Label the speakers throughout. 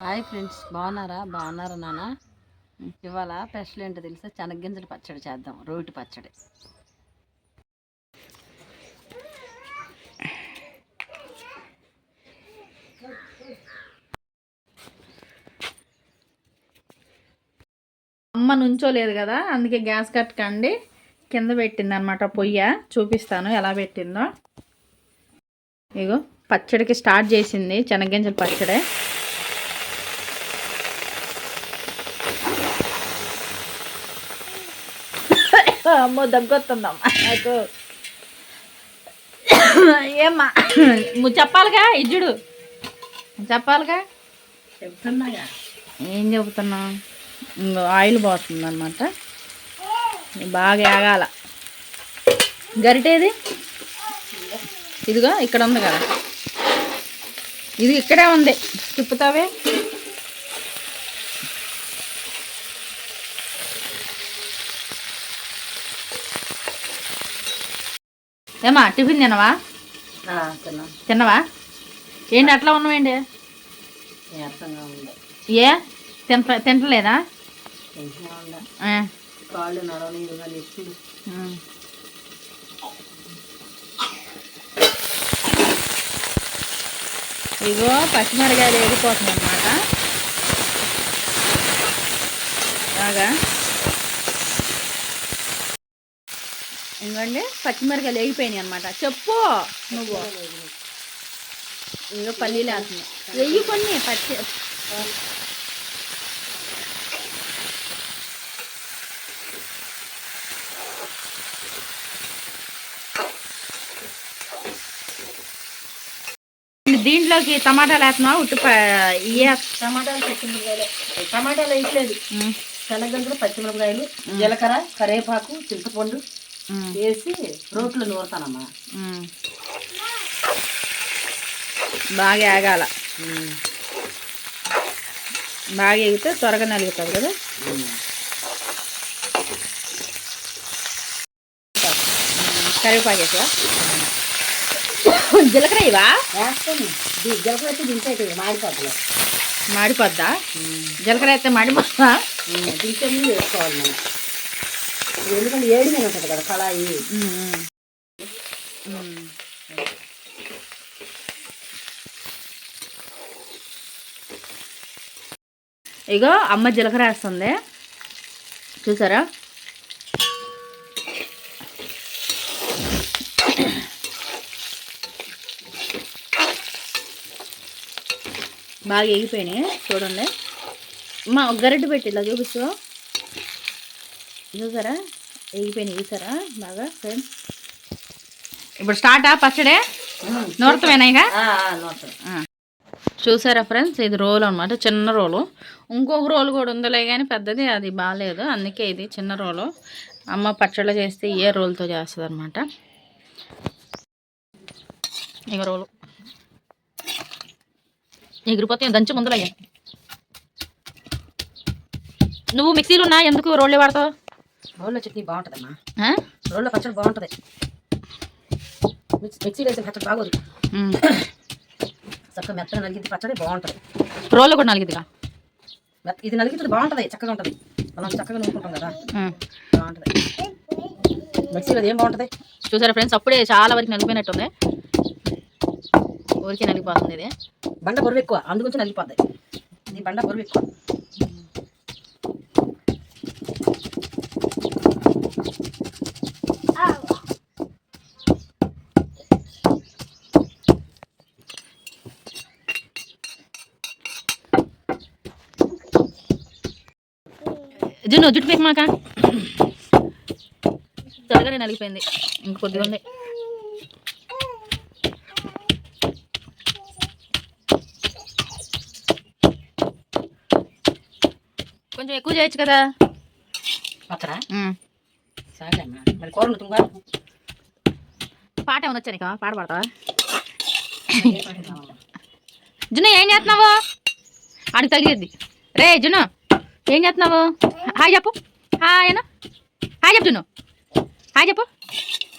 Speaker 1: Hi friends బాగున్నారా? బాగున్నారా నాన్న? ఇవాళ స్పెషల్ ఏంటో తెలుసా? చెనగ్గింజల పచ్చడి చేద్దాం రోటి పచ్చడి.
Speaker 2: అమ్మ నుంచోలేదు కదా అందుకే గ్యాస్ కట్టకండి కింద పెట్టింది అనమాట పొయ్య చూపిస్తాను ఎలా పెట్టిందో. ఇగో పచ్చడికి స్టార్ట్ చేసింది చెనగ్గింజల పచ్చడి. అమ్మో దగ్గొస్తుందమ్మా నాకు ఏమ్మా? నువ్వు చెప్పాలిగా? ఇజ్జుడు చెప్పాలిగా?
Speaker 1: చెప్తున్నాగా.
Speaker 2: ఏం చెబుతున్నా ఇంకో ఆయిల్ పోతుంది అనమాట బాగా ఏగాల. గరిటేది? ఇదిగో ఇక్కడ ఉంది కదా. ఇది ఇక్కడే ఉంది. తిప్పుతావే? ఏమా టిఫిన్ తినవా? తిన్నవా? ఏంటి అట్లా ఉన్నావేంటి ఏ తింట తింటలేదా ఉమ్. ఇగో పచ్చిమిరకాయలు వేగిపోతుంది అనమాట బాగా. ఇంకండి పచ్చిమిరకాయలు వేగిపోయినాయి అనమాట చెప్పు నువ్వు. ఇగో పల్లీలు వేస్తున్నాయి వెయ్యి కొన్ని పచ్చి దీంట్లోకి టమాటాలు వేస్తున్నావా? ఉట్టు
Speaker 1: టమాటాలు పచ్చిమిరపకాయలు. టమాటాలు వేయట్లేదు. శనగంజలు పచ్చిమిరపకాయలు జీలకర్ర కరివేపాకు చింతపండు వేసి రోట్లో నూరుతానమ్మా.
Speaker 2: బాగా ఏగాల. బాగా ఎగితే త్వరగా నలుగుతుంది కదా? కరివేపాకు వేసా జీలకర్ర ఇవా
Speaker 1: జీలకర్ర అయితే దించైతే మాడిపోతలే
Speaker 2: మాడిపోద్దా? జీలకర్ర అయితే మాడిపోద్దా
Speaker 1: దించే వేసుకోవాలి మనం. ఎందుకంటే ఏడు ఉంటుంది కదా కళాయి.
Speaker 2: ఇగో అమ్మ జీలకర్ర వేస్తుంది. చూసారా? బాగా ఎగిపోయినాయి చూడండి. మా ఒక గరిటె పెట్టి ఇలా చూపిస్తూ చూసారా ఎగిపోయినాయి చూసారా? బాగా ఫ్రెండ్స్ ఇప్పుడు స్టార్టా పచ్చడే?
Speaker 1: నూరుతాను
Speaker 2: చూసారా ఫ్రెండ్స్ ఇది రోల్ అనమాట చిన్న రోలు. ఇంకొక రోలు కూడా ఉందిలే కానీ పెద్దది అది బాగాలేదు అందుకే ఇది చిన్న రోలు. అమ్మ పచ్చళ్ళు చేస్తే ఏ రోల్తో చేస్తుంది అనమాట ఇక రోలు. ఎగిరిపోతే దంచి ముందులయ్యా నువ్వు మిక్సీలు ఉన్నా ఎందుకు రోళ్ళే వాడతావు?
Speaker 1: రోల్లో చట్నీ బాగుంటుందమ్మా? రోల్లో పచ్చడి బాగుంటుంది. మిక్స్ వేసిన పచ్చడి బాగోదు. చక్కగా మెత్తగా నలిగింది పచ్చడి బాగుంటుంది.
Speaker 2: రోల్లో కూడా నలిగిదిగా
Speaker 1: మెత్త ఇది నలిగింది బాగుంటుంది చక్కగా ఉంటుంది. మనం చక్కగా నూరుకుంటాం కదా. బాగుంటుంది. మిక్సీలో ఏం బాగుంటుంది?
Speaker 2: చూసారా ఫ్రెండ్స్ అప్పుడే చాలా వరకు నలిగిపోయినట్టుంది. ఊరికే నలిగిపోతుంది ఇది.
Speaker 1: బండ బరువు ఎక్కువ అందుగురించి నలిగిపోద్ది. ఇది బండ బరువు ఎక్కువ
Speaker 2: జున్ను జుట్టు పీక మాక? త్వరగానే నలిగిపోయింది. ఇంక కొద్దిగా ఉంది. కొంచెం ఎక్కువ చేయొచ్చు కదా.
Speaker 1: పచ్చడా. సరే అమ్మా మరి కూర తుంగా
Speaker 2: పాట ఏమైనా వచ్చా నీకు? పాట పాడతావా? జున్ను ఏం చేస్తున్నావు? ఆడికి తగిలిద్ది. రే జున్ను ఏం చేస్తున్నావు? హాయ్ చెప్పు. హాయ్ హాయ్ చెప్పు జున్ను హాయ్ చెప్పు.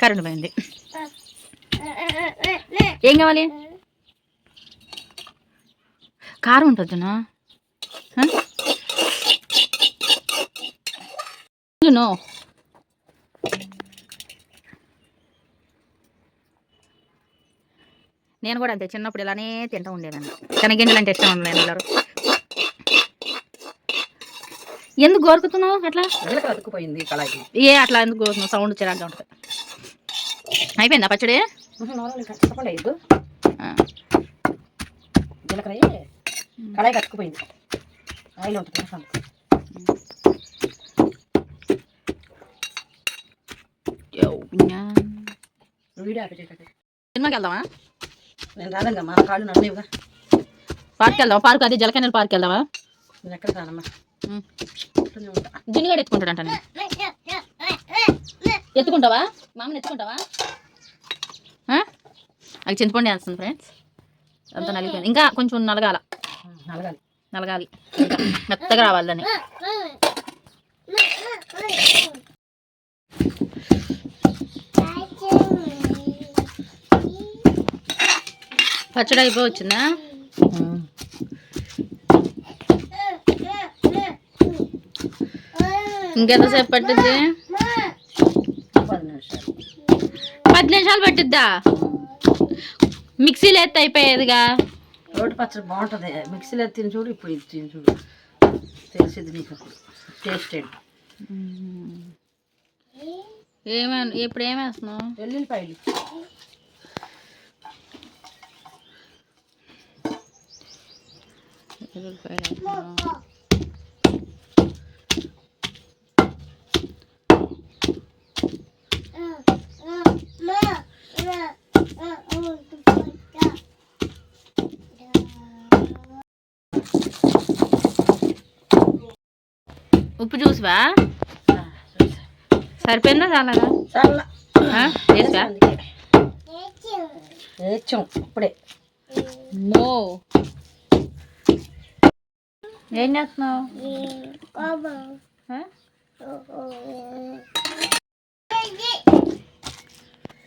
Speaker 2: కరెంట్ పోయింది ఏం కావాలి? కారం ఉంటుంది జున్ను నేను కూడా అంతే చిన్నప్పుడు ఇలానే తింటూ ఉండేదాన్ని. శనగింజలు అంటే ఇష్టం ఉండలేదు అందరూ ఎందుకు గోరుకుతున్నావు అట్లా?
Speaker 1: అతుక్కుపోయింది కళాయి
Speaker 2: ఏ అట్లా ఎందుకు గోరుకున్నావు? సౌండ్ చిరాగ్గా ఉంటుంది. అయిపోయిందా పచ్చడి.
Speaker 1: జీలకర్ర కళాయి కట్టుకుపోయింది. ఆయిల్ ఉంటుంది
Speaker 2: సినిమాకి వెళ్దామా?
Speaker 1: నేను రాలేదుగా మా కాళ్ళు నన్నేవుగా.
Speaker 2: పార్క్ వెళ్దామా? పార్క్ అదే జలకన్నెల పార్క్ వెళ్దామా?
Speaker 1: నేను ఎక్కడ రానమ్మా?
Speaker 2: జిన్నుగాడు ఎత్తుకుంటాడంట నేను ఎత్తుకుంటావా? మామని ఎత్తుకుంటావా? అది చింతపండు వేస్తుంది ఫ్రెండ్స్ అంత నలిగిపోయింది. ఇంకా కొంచెం నలగాల.
Speaker 1: నలగాలి.
Speaker 2: నలగాలి. మెత్తగా రావాలి దాన్ని. పచ్చడి అయిపోయి వచ్చిందా? ఇంకెంతసేపు పట్టిద్ది?
Speaker 1: పది నిమిషాలు
Speaker 2: పట్టిద్దా? మిక్సీలో ఎత్తి అయిపోయేదిగా?
Speaker 1: రోటి పచ్చడి బాగుంటుంది. మిక్సీలో తిని చూడు ఇప్పుడు ఇది తిని చూడు. తెలిసింది నీకు. టేస్ట్ ఏంటి?
Speaker 2: ఏమే ఇప్పుడు ఏమేస్తున్నావు
Speaker 1: వెల్లుల్లిపాయలు.
Speaker 2: ఉప్పు చూసివా? సరిపోయిందా చాలదా
Speaker 1: చాలా?
Speaker 2: వేసివా
Speaker 1: వేచాం ఇప్పుడే.
Speaker 2: నో ఏం చేస్తున్నావు?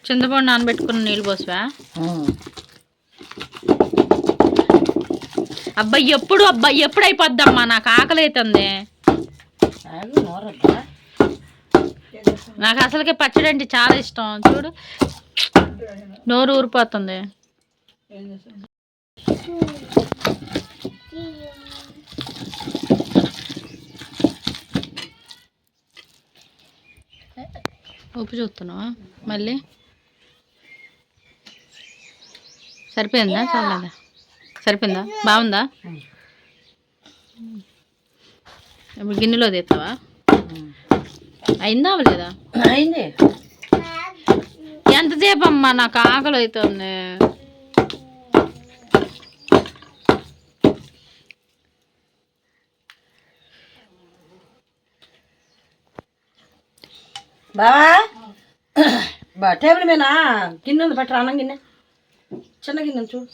Speaker 2: చింతపండు నానబెట్టుకున్న నీళ్ళు పోసివా? అబ్బా ఎప్పుడు అబ్బా ఎప్పుడు అయిపోద్దమ్మా నాకు ఆకలి అవుతుంది నాకు అసలుకే పచ్చడి అంటే చాలా ఇష్టం. చూడు. నోరు ఊరిపోతుంది. ఉప్పు చూస్తున్నావా? మళ్ళీ. సరిపోయిందా? చాలదా సరిపోయిందా? బాగుందా? ఇప్పుడు గిన్నెలో తెస్తావా? అయిందా అవ్వలేదా?
Speaker 1: అయింది.
Speaker 2: ఎంతసేపు అమ్మా నాకు ఆకలి అవుతుంది
Speaker 1: బావా? బా టేబుల్ మీద గిన్నె ఉంది పట్టరా అన్నం గిన్నె. చిన్న గిన్నె చూడు.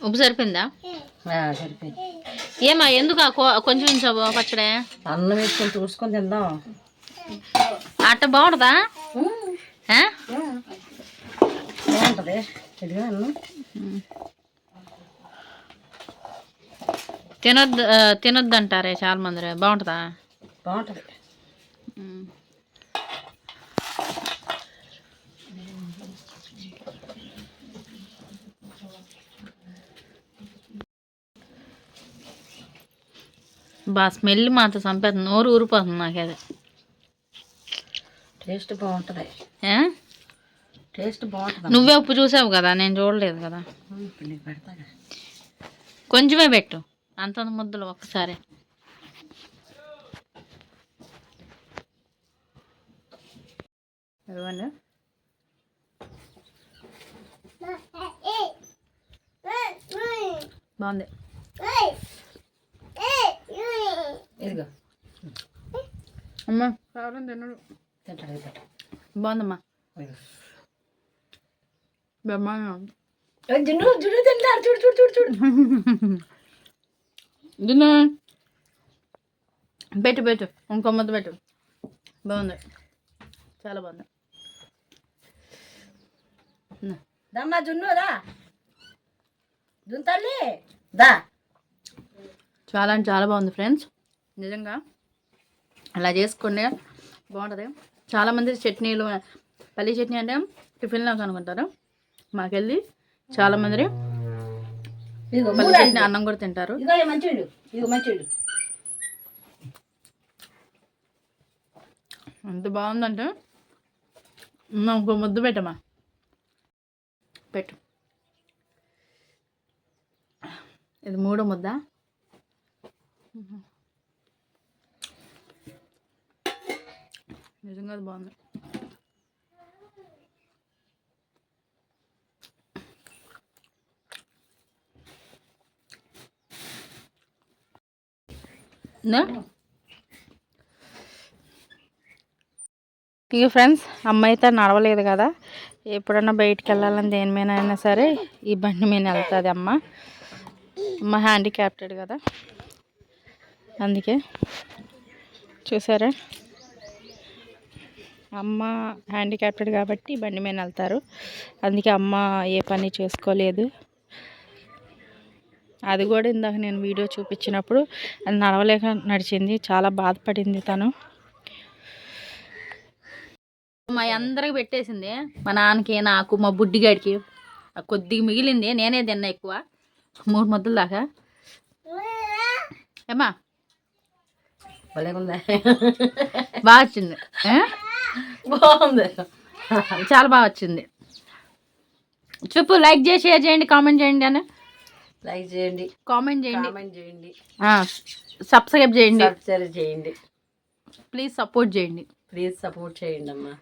Speaker 2: ఉప్పు సరిపోయిందా?
Speaker 1: సరిపోయింది.
Speaker 2: ఏమా ఎందుకు కొంచెం ఉంచావు పచ్చడే?
Speaker 1: అన్నం వేసుకొని చూసుకొని తిందాం.
Speaker 2: అట్ట బాగుంటుందా?
Speaker 1: బాగుంటుంది
Speaker 2: తినొద్దు తినొద్దు అంటారే చాలా మంది బాగుంటుందా?
Speaker 1: బాగుంటుంది.
Speaker 2: బా స్మెల్ మాత్రం చంపేస్తుంది నోరు ఊరిపోతుంది నాకు అది
Speaker 1: టేస్ట్ బాగుంటుంది? టేస్ట్ బాగుంటుంది.
Speaker 2: నువ్వే ఉప్పు చూసావు కదా నేను చూడలేదు కదా.
Speaker 1: ఇప్పుడు నీకు పెడతాగా
Speaker 2: కొంచెమే పెట్టు. అంత ముద్దలు ఒక్కసారి. బాగుంది.
Speaker 1: ఇదిగో.
Speaker 2: అమ్మా. కావాలని తినడు
Speaker 1: తింటాడు
Speaker 2: బాగుందమ్మా.
Speaker 1: జున్ను జున్ను తింటారు. చూడు చూడు చూడు
Speaker 2: పెట్టు పెట్టు. ఇంకో ముద్ద పెట్టు. బాగుంది. చాలా బాగుంది.
Speaker 1: దమ్మా జున్ను రా. దుంతల్లి దా.
Speaker 2: చాలా అంటే చాలా బాగుంది ఫ్రెండ్స్. నిజంగా అలా చేసుకుంటే బాగుంటుంది. చాలామంది చట్నీలు పల్లి చట్నీ అంటే టిఫిన్లోకి అనుకుంటారు. మాకెళ్ళి చాలామంది పల్లి చట్నీ అన్నం కూడా తింటారు. ఎంత బాగుందంటే ఇంకో ముద్దు పెట్టమ్మా. పెట్టు. ఇది మూడో ముద్ద. నిజంగా అది బాగుంది. ఇక ఫ్రెండ్స్ అమ్మాయి అయితే నడవలేదు కదా. ఎప్పుడన్నా బయటికి వెళ్ళాలని దేని మీద అయినా సరే ఈ బండి మీద వెళ్తుంది అమ్మ. అమ్మ హ్యాండిక్యాప్టెడ్ కదా. అందుకే చూసారా? అమ్మ హ్యాండిక్యాప్టెడ్ కాబట్టి బండి మీద వెళ్తారు. అందుకే అమ్మ ఏ పని చేసుకోలేదు. అది కూడా ఇందాక నేను వీడియో చూపించినప్పుడు అది నడవలేక నడిచింది. చాలా బాధపడింది తను. మా అందరికి పెట్టేసింది. మా నాన్నకి నాకు మా బుడ్డిగాడికి. కొద్దిగా మిగిలింది. నేనే తిన్నా ఎక్కువ. మూడు మొద్దుల దాకా. ఏమ్మా?
Speaker 1: భలేగుందా.
Speaker 2: బాగా వచ్చింది.
Speaker 1: బాగుంది.
Speaker 2: చాలా బాగా వచ్చింది. చెప్పు లైక్ చేసి షేర్ చేయండి కామెంట్ చేయండి అని
Speaker 1: లైక్ చేయండి.
Speaker 2: కామెంట్ చేయండి.
Speaker 1: కామెంట్ చేయండి.
Speaker 2: సబ్స్క్రైబ్ చేయండి.
Speaker 1: సబ్స్క్రైబ్ చేయండి.
Speaker 2: ప్లీజ్ సపోర్ట్ చేయండి.
Speaker 1: ప్లీజ్ సపోర్ట్ చేయండి అమ్మా.